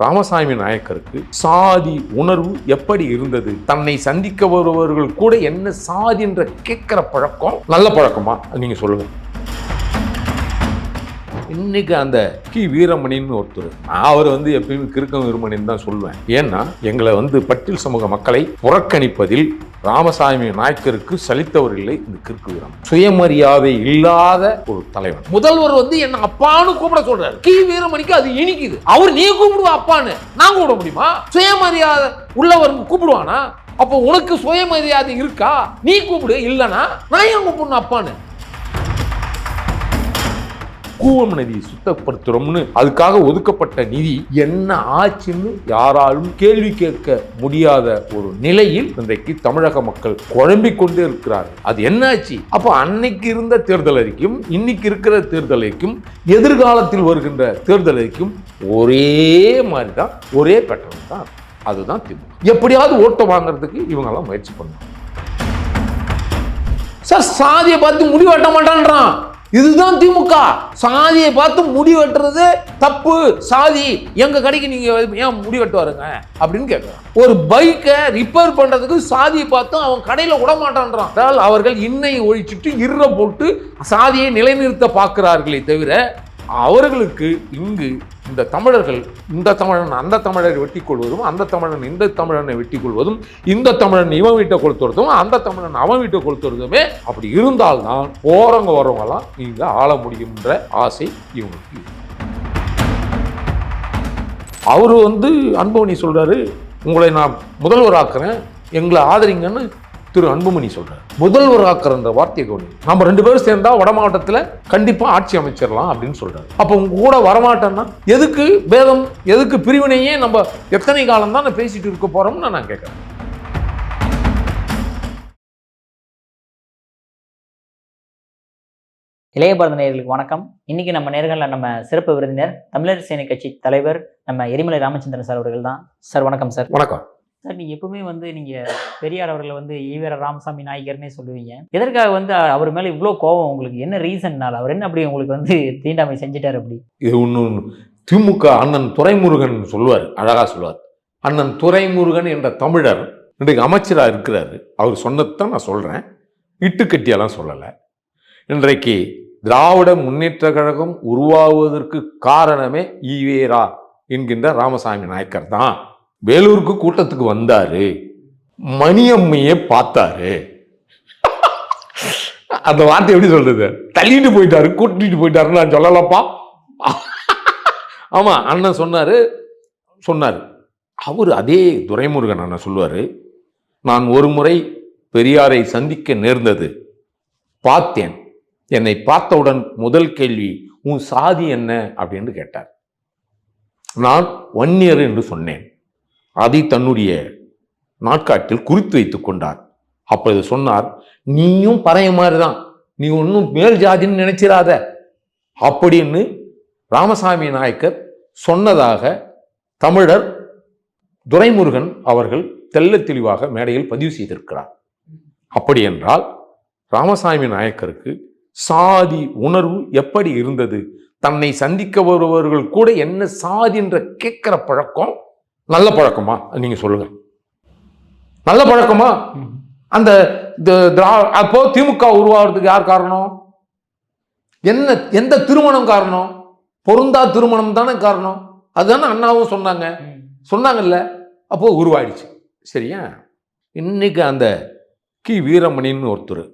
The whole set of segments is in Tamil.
ராமசாமி நாயக்கருக்கு சாதி உணர்வு எப்படி இருந்தது? தன்னை சந்திக்க வருபவர்கள் கூட என்ன சாதி என்ற கேட்கிற பழக்கம்? நல்ல பழக்கமா? நீங்க சொல்லுங்க. இன்னைக்கு அந்த கி. வீரமணின்னு ஒருத்தர். நான் அவர் வந்து எப்பயுமே கிறுக்கம் வீரமணின்னு தான் சொல்லுவேன். ஏன்னா எங்களை வந்து பட்டியல் சமூக மக்களை புறக்கணிப்பதில் ராமசாமி நாயக்கருக்கு சலித்தவர் இல்லை இந்த கிறுக்கு வீரம் சுயமரியாதை இல்லாத ஒரு தலைவன். முதல்வர் வந்து என்ன அப்பான்னு கூப்பிட சொல்றாரு. கி. வீரமணிக்கு அது இனிக்குது. அவர் நீ கூப்பிடுவா அப்பான்னு நான் கூப்பிட முடியுமா? சுயமரியாதை உள்ளவர் கூப்பிடுவானா? அப்போ உனக்கு சுயமரியாதை இருக்கா? நீ கூப்பிடு. இல்லைனா நான் ஏன் கூப்பிடணும் அப்பான்னு? கூவம் நதி சுத்தப்படுத்துறோம்னு அதுக்காக ஒதுக்கப்பட்ட நிதி என்ன ஆச்சுன்னு யாராலும் கேள்வி கேட்க முடியாத ஒரு நிலையில் இன்றைக்கு தமிழக மக்கள் குழம்பிக் கொண்டே இருக்கிறார். அது என்னாச்சு? அப்போ அன்னைக்கு இருந்த தேர்தல் இன்னைக்கு இருக்கிற தேர்தல் எதிர்காலத்தில் வருகின்ற தேர்தல் ஒரே மாதிரி தான் ஒரே பேட்டர்ன் தான். அதுதான் திமுக. எப்படியாவது ஓட்டை வாங்குறதுக்கு இவங்கெல்லாம் முயற்சி பண்ணுவாங்க சார் சாதியை பார்த்து முடிவு வெட்ட மாட்டான்றான். இதுதான் திமுக. சாதியை பார்த்து முடி வெட்டுறது தப்பு சாதி. எங்க கடைக்கு நீங்க ஏன் முடி வெட்டு வருங்க அப்படின்னு கேட்கறான். ஒரு பைக்கை ரிப்பேர் பண்றதுக்கு சாதியை பார்த்து அவன் கடையில விட மாட்டான்றான். அவர்கள் இன்னை ஒழிச்சிட்டு இற போட்டு சாதியை நிலைநிறுத்த பார்க்கிறார்களே தவிர அவர்களுக்கு இங்கு இந்த தமிழர்கள் இந்த தமிழன் அந்த தமிழரை வெட்டி கொள்வதும் அந்த தமிழன் இந்த தமிழனை வெட்டி கொள்வதும் இந்த தமிழன் இவன் வீட்டை கொளுத்துறதும் அந்த தமிழன் அவன் வீட்டை கொளுத்துறதுமே அப்படி இருந்தால்தான் போறவங்க வரவங்கெல்லாம் இங்க ஆள முடியும்ன்ற ஆசை இவங்களுக்கு. அவர் வந்து அன்புமணி சொல்றாரு உங்களை நான் முதல்வர் ஆக்குறேன் எங்களை ஆதரிங்கன்னு திரு அன்புமணி சொல்றாரு. முதல்வர் ஆக்குறன்ற வார்த்தையை கவனி நம்ம ரெண்டு பேரும் சேர்ந்தா வட மாவட்டத்துல கண்டிப்பா ஆட்சி அமைச்சிடலாம் அப்படின்னு சொல்றாரு. அப்போ உங்க கூட வரமாட்டேன்னா எதுக்கு பேதம் எதுக்கு பிரிவினையே நம்ம எத்தனை காலம் தான் பேசிட்டு இருக்க போறோம்னு நான் கேட்கறேன் இளைய பாரத வணக்கம். இன்னைக்கு நம்ம நேர்களில் நம்ம சிறப்பு விருந்தினர் தமிழர் சேனை கட்சி தலைவர் நம்ம எரிமலை ராமச்சந்திரன் சார் அவர்கள் தான் சார் வணக்கம் சார். வணக்கம். சார் நீங்கள் எப்பவுமே வந்து நீங்கள் பெரியார் அவர்களை வந்து ஈவேர ராமசாமி நாயகர்னே சொல்லுவீங்க. எதற்காக வந்து அவர் மேலே இவ்வளோ கோவம் உங்களுக்கு? என்ன ரீசன்னால? அவர் என்ன அப்படி உங்களுக்கு வந்து தீண்டாமை செஞ்சிட்டார் அப்படி? இது ஒன்று திமுக அண்ணன் துரைமுருகன் சொல்லுவார் அழகாக சொல்லுவார். அண்ணன் துரைமுருகன் என்ற தமிழர் இன்றைக்கு அமைச்சராக இருக்கிறாரு. அவர் சொன்னதான் நான் சொல்கிறேன் இட்டுக்கட்டியெல்லாம் சொல்லலை. இன்றைக்கு திராவிட முன்னேற்ற கழகம் உருவாவதற்கு காரணமே ஈவேரா என்கின்ற ராமசாமி நாயக்கர் தான் வேலூருக்கு கூட்டத்துக்கு வந்தாரு. மணியம்மையை பார்த்தாரு. அந்த வார்த்தை எப்படி சொல்றது? தள்ளிட்டு போயிட்டாரு கூட்டிட்டு போயிட்டாருன்னு நான் சொல்லலப்பா. ஆமா அண்ணன் சொன்னாரு சொன்னார். அவர் அதே துரைமுருகன் அண்ணன் சொல்லுவார் நான் ஒரு முறை பெரியாரை சந்திக்க நேர்ந்தது. பார்த்தேன். என்னை பார்த்தவுடன் முதல் கேள்வி உன் சாதி என்ன? அப்படின்னு கேட்டார். நான் வன்னியர் என்று சொன்னேன். அதை தன்னுடைய நாட்காட்டில் குறித்து வைத்து கொண்டார். அப்பொழுது சொன்னார் நீயும் பறைய மாதிரி தான் நீ ஒன்றும் மேல் ஜாதின்னு நினைச்சிடாத அப்படின்னு ராமசாமி நாயக்கர் சொன்னதாக தமிழர் துரைமுருகன் அவர்கள் தெல்ல தெளிவாக மேடையில் பதிவு செய்திருக்கிறார். அப்படி என்றால் ராமசாமி நாயக்கருக்கு சாதி உணர்வு எப்படி இருந்தது? தன்னை சந்திக்க வருபவர்கள் கூட என்ன சாதி என்ற கேட்கிற பழக்கம் நல்ல பழக்கமா? நீங்க சொல்லுங்க. நல்ல பழக்கமா? அந்த த- திரா- அப்போ திமுக உருவாகிறதுக்கு யார் காரணம்? என்ன எந்த திருமணம் காரணம்? பொருந்தா திருமணம் தானே காரணம்? அதுதானே அண்ணாவும் சொன்னாங்க. சொன்னாங்கல்ல? அப்போ உருவாயிடுச்சு. சரியா? இன்னைக்கு அந்த கி. வீரமணின்னு ஒருத்தர்.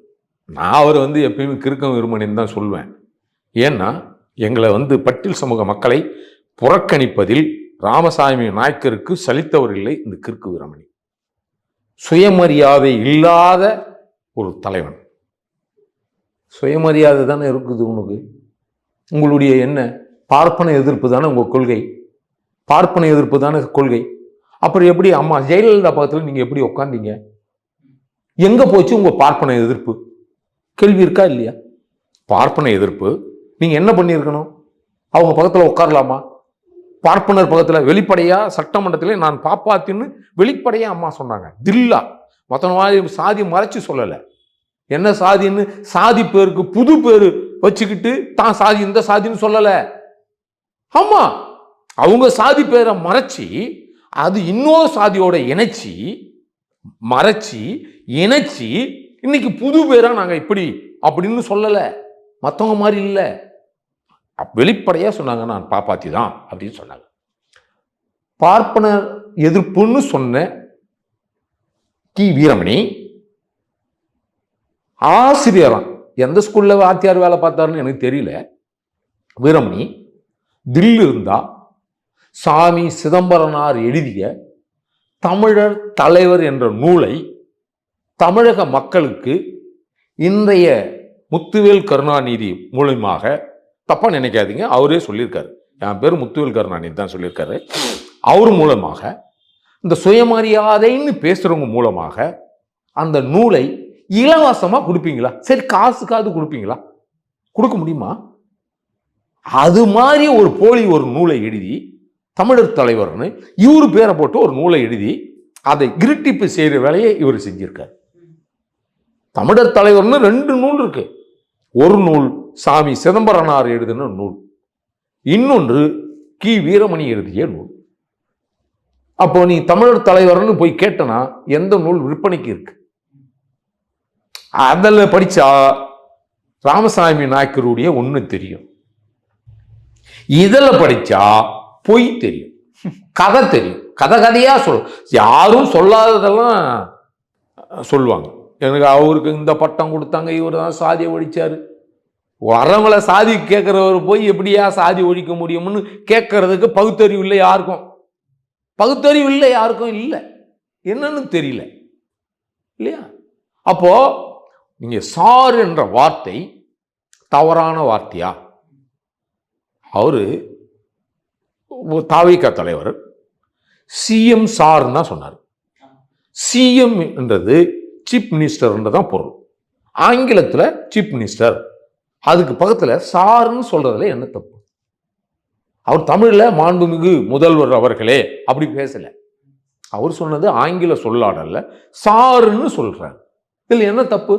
நான் அவர் வந்து எப்பயுமே கிறுக்கம் வீரமணின்னு தான் சொல்லுவேன் ஏன்னா எங்களை வந்து பட்டியல் சமூக மக்களை புறக்கணிப்பதில் ராமசாமி நாயக்கருக்கு சலித்தவர் இல்லை இந்த கிறுக்கு வீரமணி. சுயமரியாதை இல்லாத ஒரு தலைவன். சுயமரியாதை தானே இருக்குது உனக்கு? உங்களுடைய என்ன? பார்ப்பன எதிர்ப்பு தானே உங்கள் கொள்கை? பார்ப்பன எதிர்ப்பு தானே கொள்கை? அப்புறம் எப்படி அம்மா ஜெயலலிதா பக்கத்தில் நீங்கள் எப்படி உட்காந்தீங்க எங்கே போச்சு உங்கள் பார்ப்பன எதிர்ப்பு? கேள்வி இருக்கா இல்லையா? பார்ப்பன எதிர்ப்பு நீங்கள் என்ன பண்ணியிருக்கணும்? அவங்க பக்கத்தில் உட்காரலாமா? பார்ப்பனர் பக்கத்தில் வெளிப்படையாக சட்டமன்றத்திலே நான் பாப்பாத்தின்னு வெளிப்படையாக அம்மா சொன்னாங்க. தில்லா. மற்ற மாதிரி சாதி மறைச்சு சொல்லலை. என்ன சாதின்னு? சாதி பேருக்கு புது பேர் வச்சுக்கிட்டு தான் சாதி இந்த சாதின்னு சொல்லலை. ஆமாம் அவங்க சாதி பேரை மறைச்சி அது இன்னொரு சாதியோட இணைச்சி மறைச்சி இணைச்சி இன்னைக்கு புது பேராக நாங்கள் இப்படி அப்படின்னு சொல்லலை. மற்றவங்க மாதிரி இல்லை. வெளிப்படையாக சொன்னாங்க நான் பாப்பாத்தி தான் அப்படின்னு சொன்னாங்க. பார்ப்பனர் எதிர்ப்புன்னு சொன்ன கி. வீரமணி ஆசிரியரான் எந்த ஸ்கூல்ல வாத்தியார் வேலை பார்த்தாருன்னு எனக்கு தெரியல. வீரமணி தில் இருந்தா சாமி சிதம்பரனார் எழுதிய தமிழர் தலைவர் என்ற நூலை தமிழக மக்களுக்கு இன்றைய முத்துவேல் கருணாநிதி மூலமாக தப்பாக நினைக்காதீங்க. அவரே சொல்லியிருக்காரு. என் பேர் முத்துவேல் கருணாநிதி தான் சொல்லியிருக்காரு. அவர் மூலமாக இந்த சுயமரியாதைன்னு பேசுகிறவங்க மூலமாக அந்த நூலை இலவசமாக கொடுப்பீங்களா? சரி காசுக்காவது கொடுப்பீங்களா? கொடுக்க முடியுமா? அது மாதிரி ஒரு போலி ஒரு நூலை எழுதி தமிழர் தலைவர்னு இவர் பேரை போட்டு ஒரு நூலை எழுதி அதை இருட்டிப்பு செய்கிற வேலையை இவர் செஞ்சிருக்கார். தமிழர் தலைவர்னு ரெண்டு நூல் இருக்குது ஒரு நூல் சாமி சிதம்பரனார் எழுதின நூல். இன்னொன்று கி. வீரமணி எழுதிய நூல். அப்போ நீ தமிழர் தலைவர்னு போய் கேட்டனா எந்த நூல் விற்பனைக்கு இருக்கு? அதில் படித்தா ராமசாமி நாயக்கருடைய ஒன்று தெரியும். இதில் படித்தா பொய் தெரியும். கதை தெரியும். கதை கதையாக சொல். யாரும் சொல்லாததெல்லாம் சொல்லுவாங்க. எனக்கு அவருக்கு இந்த பட்டம் கொடுத்தாங்க இவர் தான் சாதியை ஒழிச்சார். வரவங்களை சாதி கேட்குறவர் போய் எப்படியா சாதி ஒழிக்க முடியும்னு கேட்கறதுக்கு பகுத்தறிவு இல்லை யாருக்கும். பகுத்தறிவு இல்லை யாருக்கும் இல்லை. என்னன்னு தெரியல. இல்லையா? அப்போ நீங்க சார் என்ற வார்த்தை தவறான வார்த்தையா? அவரு தாவிக தலைவர் சிஎம் சார்ன்னு தான் சொன்னார். சிஎம் என்றது சீஃப் மினிஸ்டர்ன்றது தான் பொருள். ஆங்கிலத்தில் சீப் மினிஸ்டர் அதுக்கு பக்கத்தில் சார்ன்னு சொல்கிறதுல என்ன தப்பு? அவர் தமிழில் மாண்புமிகு முதல்வர் அவர்களே அப்படி பேசலை. அவர் சொன்னது ஆங்கில சொல்லாடல்ல சாருன்னு சொல்கிறார் இதில் என்ன தப்பு?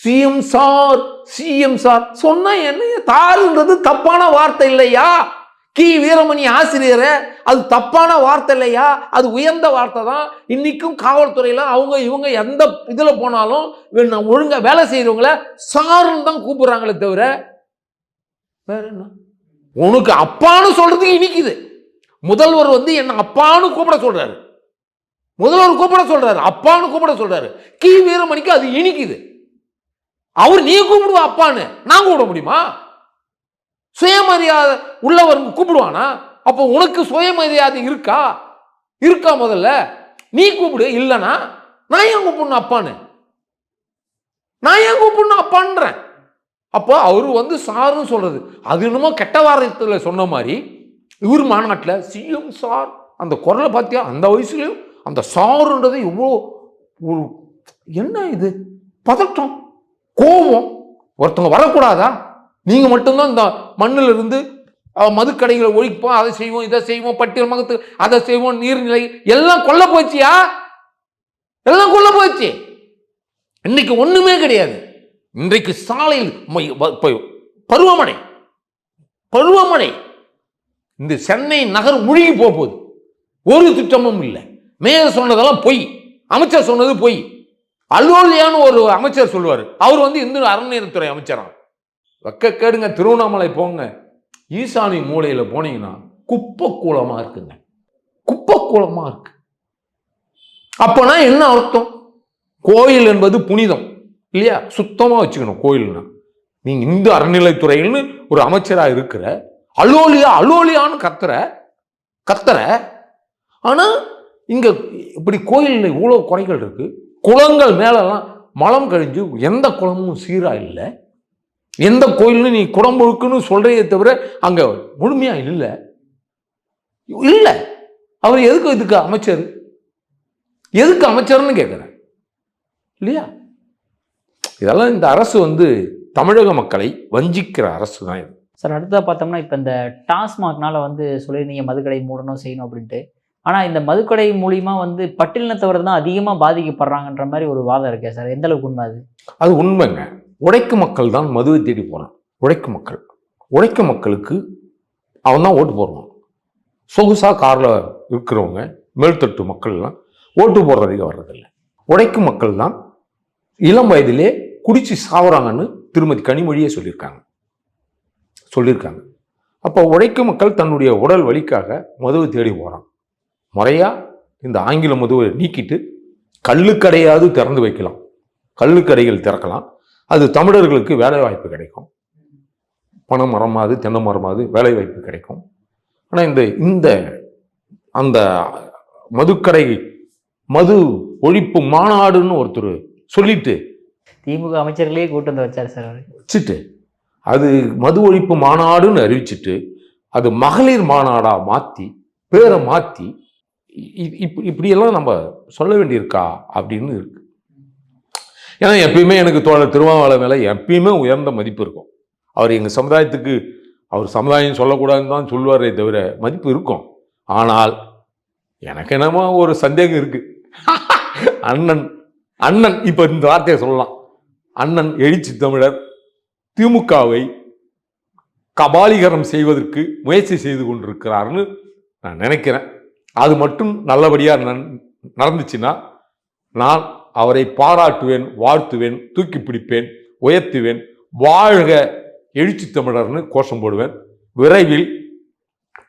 சிஎம் சார் சிஎம் சார் சொன்னால் என்ன தாருன்றது தப்பான வார்த்தை இல்லையா? கி. வீரமணி ஆசிரியரை அது தப்பான வார்த்தை இல்லையா? அது உயர்ந்த வார்த்தை தான். இன்னைக்கும் காவல்துறையில் அவங்க இவங்க எந்த இதில் போனாலும் வே- நான் வேலை செய்கிறவங்கள சாருன்னு தான் கூப்பிடுறாங்களே தவிர வேற என்ன? உனக்கு அப்பான்னு சொல்றதுக்கு இனிக்குது. முதல்வர் வந்து என்ன அப்பான்னு கூப்பிட சொல்றாரு. முதல்வர் கூப்பிட சொல்றாரு அப்பான்னு கூப்பிட சொல்றாரு. கி. வீரமணிக்கு அது இனிக்குது. அவர் நீ கூப்பிடுவா அப்பான்னு நான் கூப்பிட முடியுமா? சுயமரியாதை உள்ளவர் கூப்பிடுவானா? அப்போ உனக்கு சுயமரியாதை இருக்கா? இருக்கா முதல்ல. நீ கூப்பிடு இல்லைனா நான் ஏன் கூப்பிடணும் அப்பான்னு? நான் ஏன் கூப்பிடணும் அப்பான்றேன். அப்போ அவர் வந்து சாருன்னு சொல்கிறது அது என்னமோ கெட்ட வாரத்தில் சொன்ன மாதிரி இவர் மாநாட்டில் சிஎம் சார் அந்த குரலை பார்த்தியா? அந்த வயசுலையும் அந்த சாருன்றது எவ்வளோ ஒரு என்ன இது? பதட்டம் கோபம். ஒருத்தவங்க வரக்கூடாதா? நீங்கள் மட்டும்தான் இந்த மண்ணில் இருந்து மதுக்கடைகளை ஒழிப்போம் அதை செய்வோம் இதை செய்வோம் பட்டியல் அதை செய்வோம் நீர்நிலை எல்லாம் கொல்ல போச்சியா எல்லாம் கொல்ல போச்சு இன்னைக்கு ஒண்ணுமே கிடையாது. இன்றைக்கு சாலையில் ம- வ- பருவமழை பருவமழை. இந்த சென்னை நகர் முழுகி போக போகுது. ஒரு திட்டமும் இல்லை. மேயர் சொன்னதெல்லாம் பொய். அமைச்சர் சொன்னது பொய். அலுவலியான்னு ஒரு அமைச்சர் சொல்லுவார். அவர் வந்து இந்து அறநிலையத்துறை அமைச்சரான் வெக்க திருவண்ணாமலை போங்க. ஈசானி மூலையில் போனீங்கன்னா குப்பக்கூலமாக இருக்குங்க. குப்பை இருக்கு. அப்போனா என்ன அர்த்தம்? கோயில் என்பது புனிதம் இல்லையா? சுத்தமாக வச்சுக்கணும் கோயில்னா. நீங்கள் இந்து அறநிலைத்துறையில்னு ஒரு அமைச்சராக இருக்கிற அலோலியா அலோலியான்னு கத்துற கத்துற. ஆனால் இங்கே இப்படி கோயிலில் இவ்வளோ குறைகள் இருக்குது குளங்கள் மேலெல்லாம் மலம் கழிஞ்சு எந்த குளமும் சீராக இல்லை. எந்த கோயில்னு நீ குடமுழுக்குன்னு சொல்றையே தவிர அங்க முழுமையா இல்லை. இல்லை. அவர் எதுக்கு இதுக்கு அமைச்சர்? எதுக்கு அமைச்சர்னு கேட்குறேன் இல்லையா? இதெல்லாம் இந்த அரசு வந்து தமிழக மக்களை வஞ்சிக்கிற அரசு தான் இது. சார் அடுத்ததாக பார்த்தோம்னா இப்போ இந்த டாஸ்மாக்னால வந்து சொல்லியிருந்தீங்க மதுக்கடை மூடணும் செய்யணும் அப்படின்ட்டு. ஆனால் இந்த மதுக்கடை மூலியமா வந்து பட்டியலினத்தவர் தான் அதிகமாக பாதிக்கப்படுறாங்கன்ற மாதிரி ஒரு வாதம் இருக்கே சார். எந்த அளவுக்கு உண்மை அது? அது உண்மைங்க. உழைக்கும் மக்கள் தான் மதுவை தேடி போகிறான் உழைக்கும் மக்கள். உழைக்கும் மக்களுக்கு அவன் தான் ஓட்டு போடுவான். சொகுசாக காரில் இருக்கிறவங்க மேல்தட்டு மக்கள்லாம் ஓட்டு போடுறதுக்கு வர்றதில்லை. உழைக்கும் மக்கள் தான் இளம் வயதிலே குடிச்சு சாவறாங்கன்னு திருமதி கனிமொழியே சொல்லியிருக்காங்க. சொல்லியிருக்காங்க. அப்போ உழைக்கும் மக்கள் தன்னுடைய உடல் வலிக்காக மதுவை தேடி போகிறான் முறையாக இந்த ஆங்கில மதுவை நீக்கிட்டு கல்லுக்கடையாவது திறந்து வைக்கலாம். கல்லுக்கடைகள் திறக்கலாம். அது தமிழர்களுக்கு வேலை வாய்ப்பு கிடைக்கும். பனை மரமாவது தென்னை மரமாவது வேலை வாய்ப்பு கிடைக்கும். ஆனால் இந்த இந்த அந்த மதுக்கடை மது ஒழிப்பு மாநாடுன்னு ஒருத்தர் சொல்லிட்டு திமுக அமைச்சர்களே கூட்டு வந்து வச்சார் சார் வச்சுட்டு அது மது ஒழிப்பு மாநாடுன்னு அறிவிச்சிட்டு அது மகளிர் மாநாடா மாற்றி பேரை மாற்றி இப்படி இப்படியெல்லாம் நம்ம சொல்ல வேண்டியிருக்கா? அப்படின்னு இருக்கு. ஏன்னா எப்பயுமே எனக்கு தோழர் திருமாவளை மேலே எப்பயுமே உயர்ந்த மதிப்பு இருக்கும். அவர் எங்கள் சமுதாயத்துக்கு அவர் சமுதாயம் சொல்லக்கூடாதுன்னு தான் சொல்லுவாரே தவிர மதிப்பு இருக்கும். ஆனால் எனக்கு என்னமோ ஒரு சந்தேகம் இருக்குது அண்ணன் அண்ணன் இப்போ இந்த வார்த்தையை சொல்லலாம். அண்ணன் எழுச்சி தமிழர் திமுகவை கபாலீகரம் செய்வதற்கு முயற்சி செய்து கொண்டிருக்கிறார்னு நான் நினைக்கிறேன். அது மட்டும் நல்லபடியாக நன் நடந்துச்சுன்னா நான் அவரை பாராட்டுவேன் வாழ்த்துவேன் தூக்கி பிடிப்பேன் உயர்த்துவேன் வாழ்க எழுச்சி தமிழர்னு கோஷம் போடுவேன். விரைவில்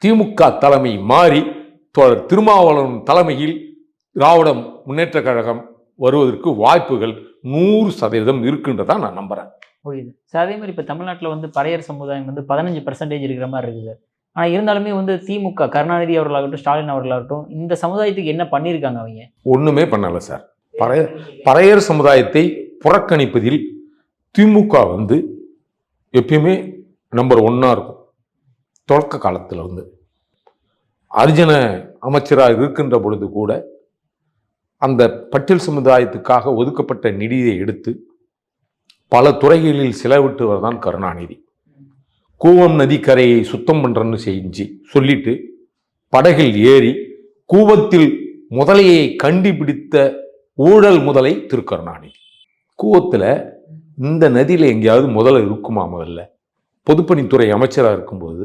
திமுக தலைமை மாறி தோழர் திருமாவளவன் தலைமையில் திராவிட முன்னேற்றக் கழகம் வருவதற்கு வாய்ப்புகள் நூறு சதவீதம் இருக்குன்றதா நான் நம்புறேன். புரியுது. சார் அதே மாதிரி இப்போ தமிழ்நாட்டில் வந்து பறையர் சமுதாயம் வந்து பதினஞ்சு பர்சன்டேஜ் இருக்கிற மாதிரி இருக்குது. சார் ஆனால் இருந்தாலுமே வந்து திமுக கருணாநிதி அவர்களாகட்டும் ஸ்டாலின் அவர்களாகட்டும் இந்த சமுதாயத்துக்கு என்ன பண்ணியிருக்காங்க அவங்க? ஒண்ணுமே பண்ணல சார். பறைய பறையர் சமுதாயத்தை புறக்கணிப்பதில் திமுக வந்து எப்பயுமே நம்பர் ஒன்னாக இருக்கும். தொடக்க காலத்தில் வந்து. அரிஜன அமைச்சராக இருக்கின்ற பொழுது கூட அந்த பட்டியல் சமுதாயத்துக்காக ஒதுக்கப்பட்ட நிதியை எடுத்து பல துறைகளில் செலவிட்டவர் தான் கருணாநிதி. கூவம் நதிக்கரையை சுத்தம் பண்ணுறேன்னு செஞ்சு சொல்லிட்டு படகில் ஏறி கூவத்தில் முதலையை கண்டுபிடித்த ஊழல் முதலை திருக்கருணாநிதி. கூவத்தில் இந்த நதியில் எங்கேயாவது முதல்ல இருக்குமா முதல்ல? பொதுப்பணித்துறை அமைச்சராக இருக்கும்போது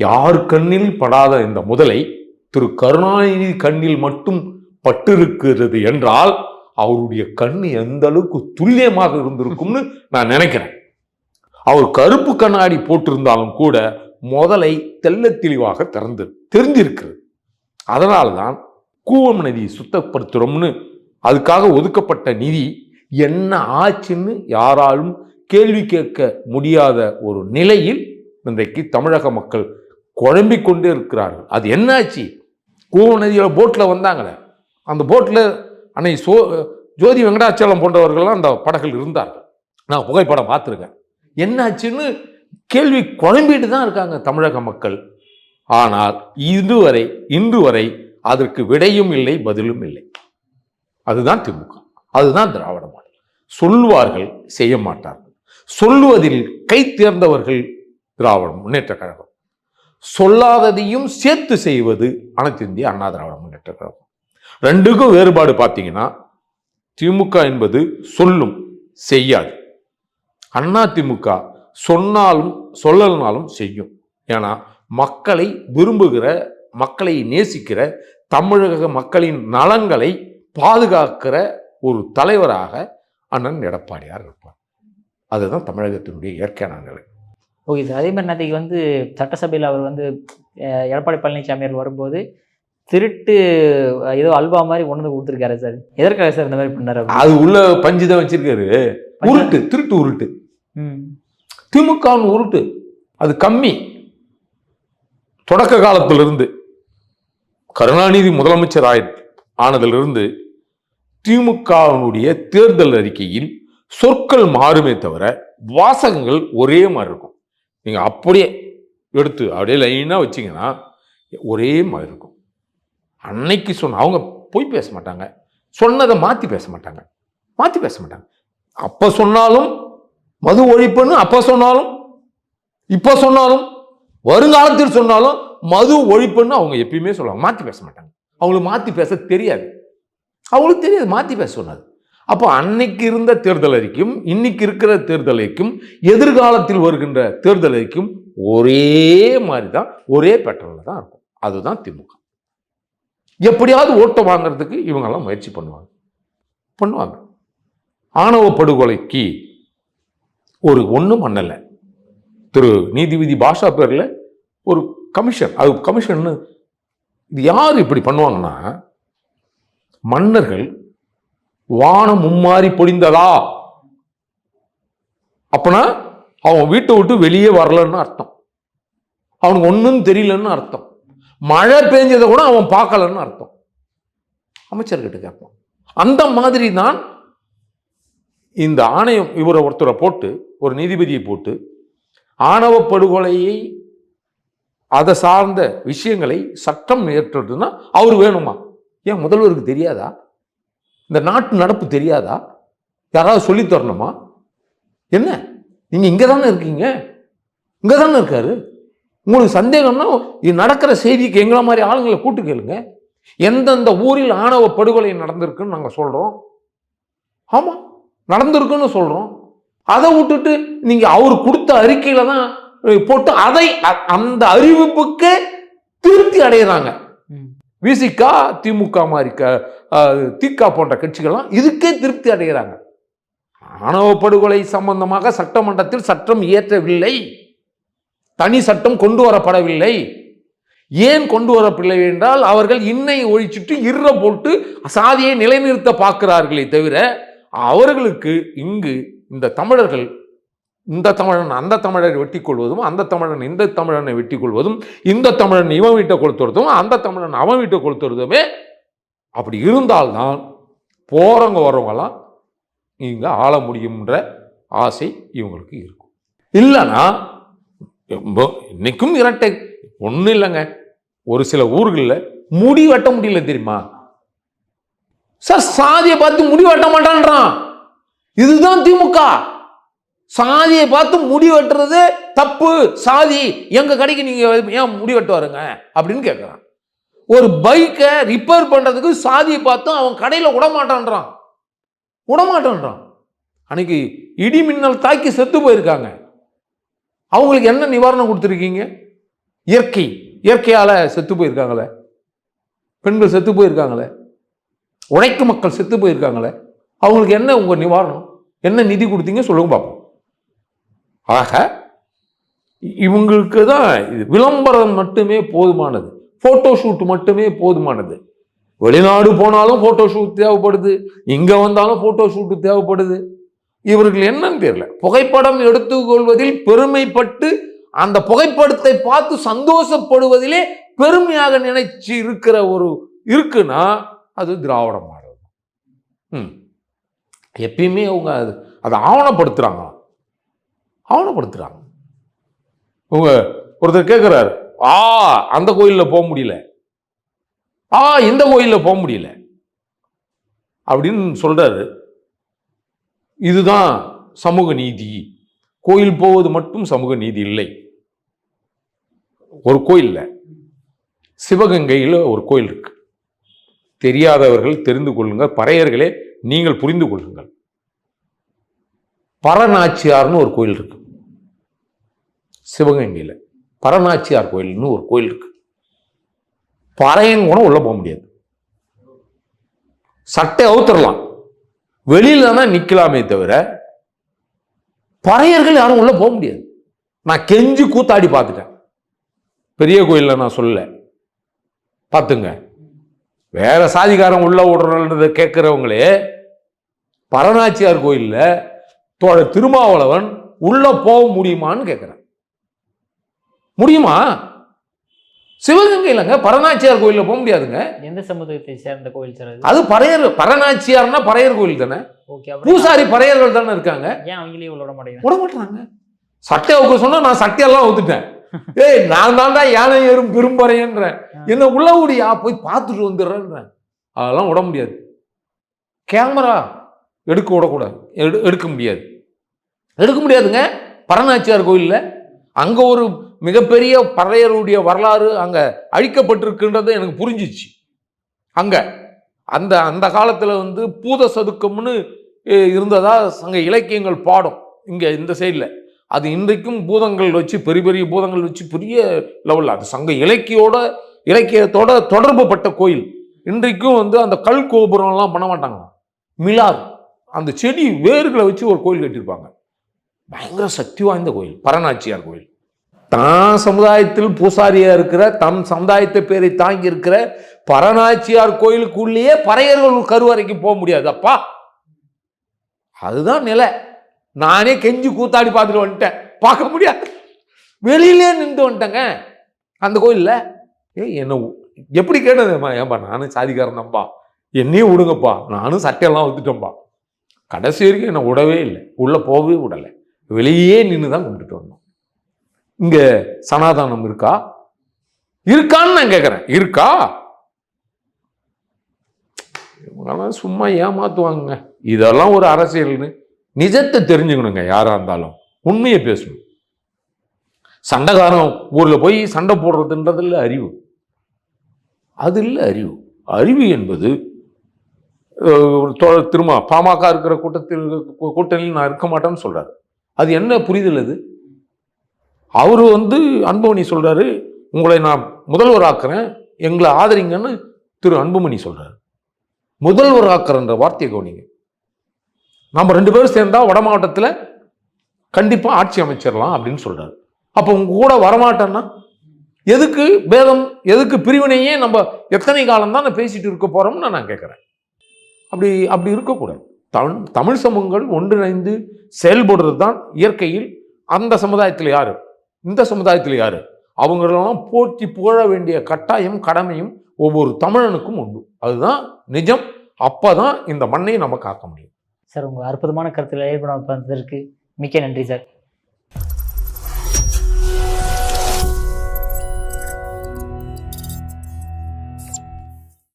யார் கண்ணில் படாத இந்த முதலை திரு கருணாநிதி கண்ணில் மட்டும் பட்டிருக்கிறது என்றால் அவருடைய கண் எந்த அளவுக்கு துல்லியமாக இருந்திருக்கும்னு நான் நினைக்கிறேன். அவர் கருப்பு கண்ணாடி போட்டிருந்தாலும் கூட முதலை தெல்ல தெளிவாக திறந்து தெரிஞ்சிருக்கிறது. அதனால்தான் கூவம் நதியை சுத்தப்படுத்துறோம்னு அதுக்காக ஒதுக்கப்பட்ட நிதி என்ன ஆச்சுன்னு யாராலும் கேள்வி கேட்க முடியாத ஒரு நிலையில் இன்றைக்கு தமிழக மக்கள் குழம்பிக் கொண்டே இருக்கிறார்கள். அது என்னாச்சு கூவ நதியில் போட்டில் வந்தாங்களே. அந்த போட்டில் அன்னை சோ ஜோதி வெங்கடாச்சலம் போன்றவர்கள்லாம் அந்த படகில் இருந்தார்கள். நான் புகைப்படம் பார்த்துருக்கேன். என்னாச்சுன்னு கேள்வி குழம்பிட்டு தான் இருக்காங்க தமிழக மக்கள். ஆனால் இதுவரை இன்று வரை அதற்கு விடையும் இல்லை பதிலும் இல்லை. அதுதான் திமுக. அதுதான் திராவிட மாடல். சொல்லுவார்கள் செய்ய மாட்டார்கள் சொல்லுவதில் கை தேர்ந்தவர்கள் திராவிட முன்னேற்ற கழகம். சொல்லாததையும் சேர்த்து செய்வது அனைத்து இந்திய அண்ணா திராவிட முன்னேற்ற கழகம். ரெண்டுக்கும் வேறுபாடு பார்த்தீங்கன்னா திமுக என்பது சொல்லும் செய்யாது. அண்ணா திமுக சொன்னாலும் சொல்லலனாலும் செய்யும். ஏன்னா மக்களை விரும்புகிற மக்களை நேசிக்கிற தமிழக மக்களின் நலங்களை பாதுகாக்கிற ஒரு தலைவராக அண்ணன் எடப்பாடியார் இருப்பார். அதுதான் தமிழகத்தினுடைய இயற்கையான நிலை. Okay sir. அதே மாதிரி நேற்றுக்கு வந்து சட்டசபையில் அவர் வந்து எடப்பாடி பழனிசாமி அவர் வரும்போது திருட்டு ஏதோ அல்வா மாதிரி வந்து கொடுத்துருக்காரு சார். எதற்காக சார் இந்த மாதிரி பண்ணாரு? அது உள்ள பஞ்சு தான் வச்சிருக்காரு. உருட்டு திருட்டு உருட்டு. ம். திமுகவின் உருட்டு. அது கம்மி. தொடக்க காலத்திலிருந்து கருணாநிதி முதலமைச்சர் ஆய ஆனதிலிருந்து திமுகவினுடைய தேர்தல் அறிக்கையில் சொற்கள் மாறுமே தவிர வாசகங்கள் ஒரே மாதிரி இருக்கும். நீங்கள் அப்படியே எடுத்து அப்படியே லைனாக வச்சீங்கன்னா ஒரே மாதிரி இருக்கும். அன்னைக்கு சொன்ன அவங்க போய் பேச மாட்டாங்க. சொன்னதை மாற்றி பேச மாட்டாங்க. மாற்றி பேச மாட்டாங்க. அப்போ சொன்னாலும் மது ஒழிப்புன்னு அப்போ சொன்னாலும் இப்போ சொன்னாலும் வருங்காலத்தில் சொன்னாலும் மது ஒழிப்புன்னு அவங்க எப்பயுமே சொல்லுவாங்க. மாற்றி பேச மாட்டாங்க. அவங்களுக்கு மாற்றி பேச தெரியாது. அவங்களுக்கு தெரியாது மாற்றி பேச சொன்னது அப்போ அன்னைக்கு இருந்த தேர்தல் அறிக்கையும் இன்னைக்கு இருக்கிற தேர்தல் அறிக்கையும் எதிர்காலத்தில் வருகின்ற தேர்தல் அறிக்கையும் ஒரே மாதிரி தான் ஒரே பேட்டர்னில் தான் இருக்கும். அதுதான் திமுக. எப்படியாவது ஓட்டை வாங்குறதுக்கு இவங்கெல்லாம் முயற்சி பண்ணுவாங்க. பண்ணுவாங்க. ஆணவ படுகொலைக்கு ஒரு ஒன்றும் பண்ணலை. திரு நீதிபதி பாஷா பேரில் ஒரு கமிஷன் அது கமிஷன்னு இது யார் இப்படி பண்ணுவாங்கன்னா மன்னர்கள் வானம் மும்மாறி பொழிந்ததா? அப்பனா அவன் வீட்டை விட்டு வெளியே வரலன்னு அர்த்தம். அவனுக்கு ஒன்றும் தெரியலன்னு அர்த்தம். மழை பெஞ்சதை கூட அவன் பார்க்கலன்னு அர்த்தம். அமைச்சர்கிட்ட கேட்பான் அந்த மாதிரி தான் இந்த ஆணையம் இவரை ஒருத்தரை போட்டு ஒரு நீதிபதியை போட்டு ஆணவ படுகொலையை அதை சார்ந்த விஷயங்களை சட்டம் ஏற்றுறதுன்னா அவர் வேணுமா? ஏன் முதல்வருக்கு தெரியாதா? இந்த நாட்டு நடப்பு தெரியாதா? யாராவது சொல்லி தரணுமா? என்ன? நீங்கள் இங்கே தானே இருக்கீங்க? இங்கே தானே இருக்காரு? உங்களுக்கு சந்தேகம்னா இது நடக்கிற செய்திக்கு எங்களை மாதிரி ஆளுங்களை கூட்டு கேளுங்க. எந்தெந்த ஊரில் ஆணவ படுகொலை நடந்திருக்குன்னு நாங்கள் சொல்கிறோம் ஆமாம் நடந்திருக்குன்னு சொல்கிறோம் அதை விட்டுட்டு நீங்கள் அவர் கொடுத்த அறிக்கையில் தான் போட்டு அதை அந்த அறிவிப்புக்கு திருப்தி அடைகிறாங்க ம். விசிகா திமுக மாதிரி க திக போன்ற கட்சிகள்லாம் இதுக்கே திருப்தி அடைகிறாங்க ஆணவ படுகொலை சம்பந்தமாக சட்டமன்றத்தில் சட்டம் இயற்றவில்லை. தனி சட்டம் கொண்டு வரப்படவில்லை. ஏன் கொண்டு வரப்படவில்லை என்றால் அவர்கள் இன்னை ஒழிச்சிட்டு இருற போட்டு சாதியை நிலைநிறுத்த பார்க்கிறார்களே தவிர அவர்களுக்கு இங்கு இந்த தமிழர்கள் இந்த தமிழன் அந்த தமிழரை வெட்டி கொள்வதும் அந்த தமிழன் இந்த தமிழனை வெட்டி கொள்வதும் இந்த தமிழன் இவன் வீட்டை கொளுத்துறதும் அந்த தமிழன் அவன் வீட்டை கொளுத்துறதுமே அப்படி இருந்தால்தான் போகிறவங்க வர்றவங்கலாம் நீங்கள் ஆள முடியும்ன்ற ஆசை இவங்களுக்கு இருக்கும். இல்லைன்னா ரொம்ப இன்னைக்கும் இரட்டை ஒன்றும் இல்லைங்க. ஒரு சில ஊர்களில் முடி வெட்ட முடியல தெரியுமா? சார் சாதியை பார்த்து முடி வெட்ட மாட்டான்றான். இதுதான் திமுக. சாதியை பார்த்து முடி வெட்டுறது தப்பு. சாதி எங்கள் கடைக்கு நீங்கள் ஏன் முடி வெட்டு வருங்க அப்படின்னு கேட்குறான் ஒரு பைக்கை ரிப்பேர் பண்ணுறதுக்கு சாதியை பார்த்தும் அவன் கடையில் விடமாட்டான்றான். விடமாட்டான்றான். விட மாட்டான்றான் அன்னைக்கு இடி மின்னல் தாக்கி செத்து போயிருக்காங்க. அவங்களுக்கு என்ன நிவாரணம் கொடுத்துருக்கீங்க? இயற்கை. இயற்கையால் செத்து போயிருக்காங்களே. பெண்கள் செத்து போயிருக்காங்களே. உழைக்கும் மக்கள் செத்து போயிருக்காங்களே. அவங்களுக்கு என்ன உங்கள் நிவாரணம்? என்ன நிதி கொடுத்தீங்க? சொல்லுங்க பார்ப்போம் ஆக இவங்களுக்கு தான் இது விளம்பரம் மட்டுமே போதுமானது. ஃபோட்டோஷூட் மட்டுமே போதுமானது. வெளிநாடு போனாலும் ஃபோட்டோஷூட் தேவைப்படுது. இங்கே வந்தாலும் ஃபோட்டோஷூட்டு தேவைப்படுது. இவர்கள் என்னன்னு தெரியல. புகைப்படம் எடுத்துக்கொள்வதில் பெருமைப்பட்டு அந்த புகைப்படத்தை பார்த்து சந்தோஷப்படுவதிலே பெருமையாக நினைச்சு இருக்கிற ஒரு இருக்குன்னா அது திராவிட மாடல். ம். எப்பயுமே அவங்க அது அதை ஆவணப்படுத்துறாங்க. ஆவணப்படுத்துகிறாங்க உங்க ஒருத்தர் கேட்குறாரு ஆ அந்த கோயிலில் போக முடியல. ஆ இந்த கோயிலில் போக முடியல. அப்படின்னு சொல்றாரு. இதுதான் சமூக நீதி. கோயில் போவது மட்டும் சமூக நீதி இல்லை. ஒரு கோயில்ல சிவகங்கையில் ஒரு கோயில் இருக்கு. தெரியாதவர்கள் தெரிந்து கொள்ளுங்கள். பறையர்களே நீங்கள் புரிந்து கொள்ளுங்கள். பரநாச்சியார்னு ஒரு கோயில் இருக்கு. சிவகங்கையில் பரநாச்சியார் கோயில்னு ஒரு கோயில் இருக்கு. பறையன் கூட உள்ள போக முடியாது. சட்டை அவுத்துறலாம். வெளியில தான் நிற்கலாமே தவிர பறையர்கள் யாரும் உள்ளே போக முடியாது. நான் கெஞ்சி கூத்தாடி பார்த்துட்டேன். பெரிய கோயில்ல நான் சொல்லலை. பார்த்துங்க. வேற சாதிகாரம் உள்ள விடுறத கேட்குறவங்களே பரநாச்சியார் கோயில்ல தோழ திருமாவளவன் உள்ளே போக முடியுமான்னு கேட்குறேன் முடியுமா? சிவகங்கையிலங்க பரநாச்சியார் கோயில்ல போக முடியாதுங்க. எந்த சமூகத்தை சேர்ந்த கோயில் சார் அது? அது பறையர் பரநாச்சியார்னா பறையர் கோயில் தானே? ஓகே அப்புறம் பூசாரி பறையர்கள் தானே இருக்காங்க. ஏன் அவங்களே விட விட மாட்டாங்க சட்டை அவுக்க சொன்னா நான் சட்டையெல்லாம் அவுத்துட்டேன். ஏய் நான் தான்டா யானை ஏறும் பெரும்பறையன்றேன். என்ன உள்ள விடியா போய் பார்த்துட்டு வந்துடுறேன்றேன். அதெல்லாம் விட முடியாது. கேமரா எடுக்க விடக்கூடாது. எடு எடுக்க முடியாது. எடுக்க முடியாதுங்க. பரநாச்சியார் கோயிலில் அங்கே ஒரு மிகப்பெரிய பறையருடைய வரலாறு அங்கே அழிக்கப்பட்டிருக்குன்றது எனக்கு புரிஞ்சிச்சு. அங்கே. அந்த அந்த காலத்தில் வந்து பூத சதுக்கம்னு இருந்ததா சங்க இலக்கியங்கள் பாடும். இங்கே இந்த சைடில். அது இன்றைக்கும் பூதங்கள் வச்சு பெரிய பெரிய பூதங்கள் வச்சு பெரிய லெவலில் அது சங்க இலக்கியோட இலக்கியத்தோட தொடர்பு பட்ட கோயில். இன்றைக்கும் வந்து அந்த கல் கோபுரம்லாம் பண்ண மாட்டாங்க. மிலார் அந்த செடி வேர்களை வச்சு ஒரு கோயில் கட்டியிருப்பாங்க. பயங்கர சக்தி வாய்ந்த கோயில். பரநாச்சியார் கோயில். தான் சமுதாயத்தில் பூசாரியாக இருக்கிற தம் சமுதாயத்தை பேரை தாங்கி இருக்கிற பரநாச்சியார் கோயிலுக்குள்ளேயே பறையர்கள் கருவறைக்கு போக முடியாது. அப்பா அதுதான் நிலை. நானே கெஞ்சி கூத்தாடி பார்த்துட்டு வந்துட்டேன். பார்க்க முடியாது. வெளியிலே நின்று வந்துட்டேங்க. அந்த கோயில்ல ஏய் என்ன எப்படி கேட்டதுமா ஏன்பா நானும் சாதிக்காரனப்பா என்னையும் விடுங்கப்பா. நானும் சட்டையெல்லாம் ஒத்துட்டேன்ப்பா கடைசி வரைக்கும் என்னை விடவே இல்லை. உள்ளே போகவே விடலை. வெளியே நின்று தான் கும்பிட்டுட்டு இங்கே சனாதானம் இருக்கா? இருக்கான்னு நான் கேட்குறேன் இருக்கா? இவங்கெல்லாம் சும்மா ஏமாத்துவாங்க இதெல்லாம் ஒரு அரசியல்னு நிஜத்தை தெரிஞ்சுக்கணுங்க யாரா இருந்தாலும். உண்மையை பேசணும். சண்டைக்காரன் ஊர்ல போய் சண்டை போடுறதுன்றது இல்லை அறிவு. அது இல்லை அறிவு. அறிவு என்பது திரும்ப பாமக இருக்கிற கூட்டத்தில் கூட்டணியில் நான் இருக்க மாட்டேன்னு சொல்றாரு. அது என்ன புரிதல் அது? அவர் வந்து அன்புமணி சொல்கிறாரு உங்களை நான் முதல்வர் ஆக்குறேன் எங்களை ஆதரிங்கன்னு திரு அன்புமணி சொல்கிறார் முதல்வர் ஆக்குறன்ற வார்த்தையை கவனிங்க. நம்ம ரெண்டு பேரும் சேர்ந்தால் வட மாவட்டத்தில் கண்டிப்பாக ஆட்சி அமைச்சிடலாம் அப்படின்னு சொல்கிறார் அப்போ உங்க கூட வரமாட்டேன்னா எதுக்கு பேதம் எதுக்கு பிரிவினையே நம்ம எத்தனை காலம் தான் பேசிட்டு இருக்க போகிறோம்னு நான் கேட்குறேன் அப்படி அப்படி இருக்கக்கூடாது. தமிழ் தமிழ் சமூகங்கள் ஒன்றிணைந்து செயல்படுறது தான் இயற்கையில் அந்த சமுதாயத்தில் யார்? இந்த சமுதாயத்தில் யார்? அவங்களெல்லாம் போற்றி புகழ வேண்டிய கட்டாயம் கடமையும் ஒவ்வொரு தமிழனுக்கும் உண்டு. அதுதான் நிஜம். அப்போ தான் இந்த மண்ணை நம்ம காக்க முடியும். சார் உங்கள் அற்புதமான கருத்தில் ஏற்படுத்ததற்கு மிக்க நன்றி சார்.